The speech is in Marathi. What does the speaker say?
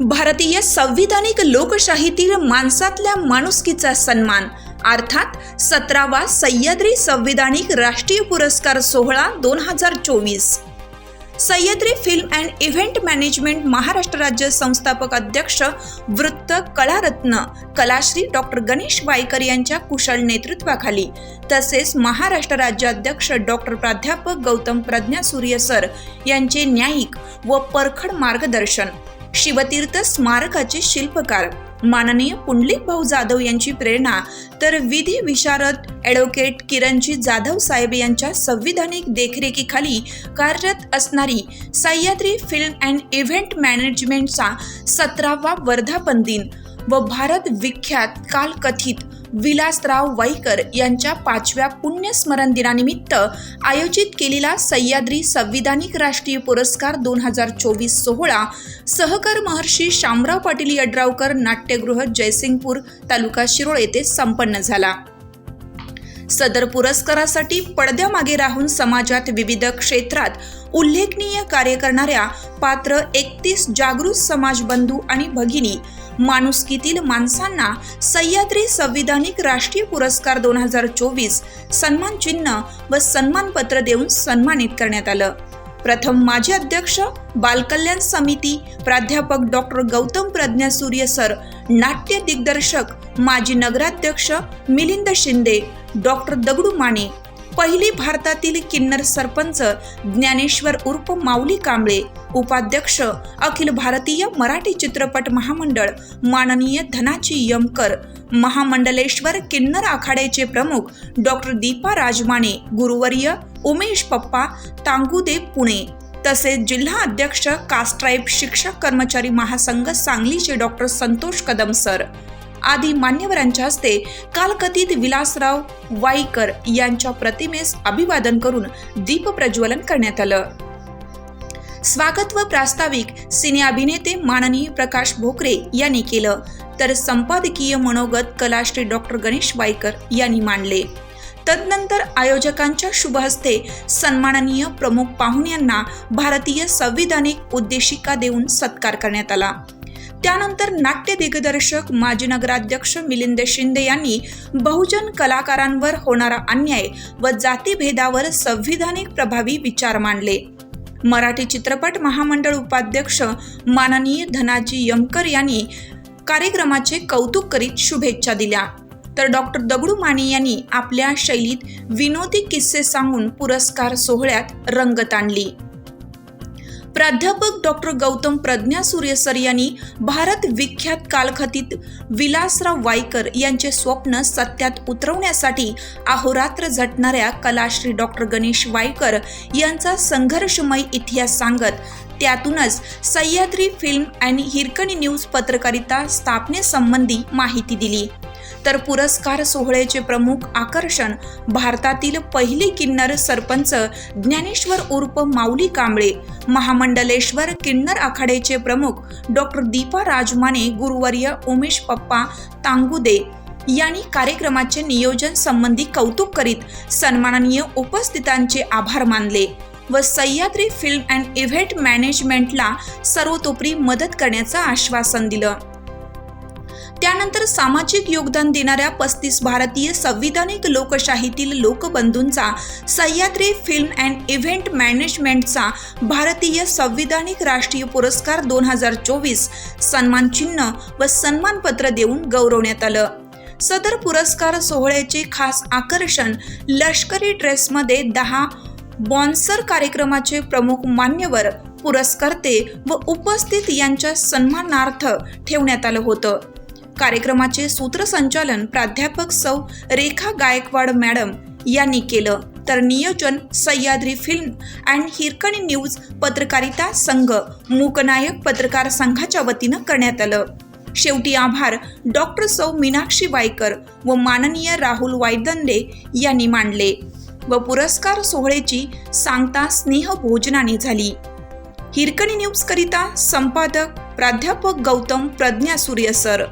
भारतीय संविधानिक लोकशाहीतील माणसातल्या माणुसकीचा सन्मान अर्थात सतरावा सह्याद्री संविधानिक राष्ट्रीय पुरस्कार सोहळा दोन हजार चोवीस. Sahyadri film and event management Maharashtra राज्य संस्थापक अध्यक्ष वृत्त कलारत्न कलाश्री डॉक्टर गणेश वायकर यांच्या कुशल नेतृत्वाखाली तसेच महाराष्ट्र राज्याध्यक्ष डॉक्टर प्राध्यापक गौतम प्रज्ञा सूर्य सर यांचे न्यायिक व परखड मार्गदर्शन शिवतीर्थ स्मारकाचे शिल्पकार. माननीय पुंडलिक भाऊ जाधव यांची प्रेरणा तर विधी विशारद ॲडव्होकेट किरणजी जाधव साहेब यांच्या संविधानिक देखरेखीखाली कार्यरत असणारी सह्याद्री फिल्म अँड इव्हेंट मॅनेजमेंटचा सतरावा वर्धापन दिन व भारत विख्यात कालकथित विलासराव वाईकर यांच्या पाचव्या पुण्यस्मरण दिनानिमित्त आयोजित केलेला सह्याद्री संविधानिक राष्ट्रीय पुरस्कार दोन हजार चोवीस सोहळा सहकार महर्षी शामराव पाटील यड्रावकर नाट्यगृह जयसिंगपूर तालुका शिरोळ येथे संपन्न झाला. सदर पुरस्कारासाठी पडद्यामागे राहून समाजात विविध क्षेत्रात उल्लेखनीय कार्य करणाऱ्या पात्र एकतीस जागृत समाजबंधू आणि भगिनी माणुसकीतील माणसांना सह्याद्री संविधानिक राष्ट्रीय पुरस्कार दोन हजार चोवीस सन्मान चिन्ह व सन्मानपत्र देऊन सन्मानित करण्यात आलं. प्रथम माजी अध्यक्ष बालकल्याण समिती प्राध्यापक डॉक्टर गौतम प्रज्ञा सूर्य सर नाट्य दिग्दर्शक माजी नगराध्यक्ष मिलिंद शिंदे डॉक्टर दगडू माने पहिली भारतातील किन्नर सरपंच ज्ञानेश्वर उर्फ माऊली कांबळे उपाध्यक्ष अखिल भारतीय मराठी चित्रपट महामंडळ माननीय धनाची यमकर महामंडलेश्वर किन्नर आखाड्याचे प्रमुख डॉक्टर दीपा राजमाने गुरुवर्य उमेश पप्पा तांगुदे पुणे तसेच जिल्हा अध्यक्ष कास्ट्राईब शिक्षक कर्मचारी महासंघ सांगलीचे डॉक्टर संतोष कदम सर. आदी मान्यवरांच्या हस्ते कालकथित विलासराव वाईकर यांच्या प्रतिमेस अभिवादन करून दीप प्रज्वलन करण्यात आलं. स्वागत व प्रास्ताविक सिने अभिनेते माननीय प्रकाश भोकरे यांनी केलं तर संपादकीय मनोगत कलाश्री डॉक्टर गणेश वाईकर यांनी मांडले. तदनंतर आयोजकांच्या शुभहस्ते सन्माननीय प्रमुख पाहुण्यांना भारतीय संविधानिक उद्देशिका देऊन सत्कार करण्यात आला. त्यानंतर नाट्य दिग्दर्शक माजी नगराध्यक्ष मिलिंद शिंदे यांनी बहुजन कलाकारांवर होणारा अन्याय व जातीभेदावर संविधानिक प्रभावी विचार मांडले. मराठी चित्रपट महामंडळ उपाध्यक्ष माननीय धनाजी यमकर यांनी कार्यक्रमाचे कौतुक करीत शुभेच्छा दिल्या. तर डॉक्टर दगडू माने यांनी आपल्या शैलीत विनोदी किस्से सांगून पुरस्कार सोहळ्यात रंगत आणली. प्राध्यापक डॉक्टर गौतम प्रज्ञा सूर्यसर यांनी भारत विख्यात कालखतीत विलासराव वाईकर यांचे स्वप्न सत्यात उतरवण्यासाठी अहोरात्र झटणाऱ्या कलाश्री डॉक्टर गणेश वाईकर यांचा संघर्षमय इतिहास सांगत त्यातूनच सह्याद्री फिल्म आणि हिरकणी न्यूज पत्रकारिता स्थापनेसंबंधी माहिती दिली. तर पुरस्कार सोहळ्याचे प्रमुख आकर्षण भारतातील पहिली किन्नर सरपंच ज्ञानेश्वर उर्फ माऊली कांबळे महामंडलेश्वर किन्नर आखाड्याचे प्रमुख डॉक्टर दीपा राजमाने गुरुवर्य उमेश पप्पा तांगुदे यांनी कार्यक्रमाचे नियोजन संबंधी कौतुक करीत सन्माननीय उपस्थितांचे आभार मानले व सह्याद्री फिल्म अँड इव्हेंट मॅनेजमेंटला सर्वतोपरी मदत करण्याचं आश्वासन दिलं. त्यानंतर सामाजिक योगदान देणाऱ्या पस्तीस भारतीय संविधानिक लोकशाहीतील लोकबंधूंचा सह्याद्री फिल्म अँड इव्हेंट मॅनेजमेंटचा भारतीय संविधानिक राष्ट्रीय पुरस्कार दोन हजार चोवीस सन्मान चिन्ह व सन्मानपत्र देऊन गौरवण्यात आलं. सदर पुरस्कार सोहळ्याचे खास आकर्षण लष्करी ड्रेसमध्ये दहा बॉन्सर कार्यक्रमाचे प्रमुख मान्यवर पुरस्कर्ते व उपस्थित यांच्या सन्मानार्थ ठेवण्यात आलं होतं. कार्यक्रमाचे सूत्रसंचालन प्राध्यापक सौ रेखा गायकवाड मॅडम यांनी केलं. तर नियोजन Sahyadri film and Hirkani news पत्रकारिता संघ मूकनायक पत्रकार संघाच्या वतीनं करण्यात आलं. शेवटी आभार डॉक्टर सौ मीनाक्षी वायकर व माननीय राहुल वायदंडे यांनी मांडले व पुरस्कार सोहळ्याची सांगता स्नेह भोजनाने झाली. हिरकणी न्यूज करिता संपादक प्राध्यापक गौतम प्रज्ञा सूर्य सर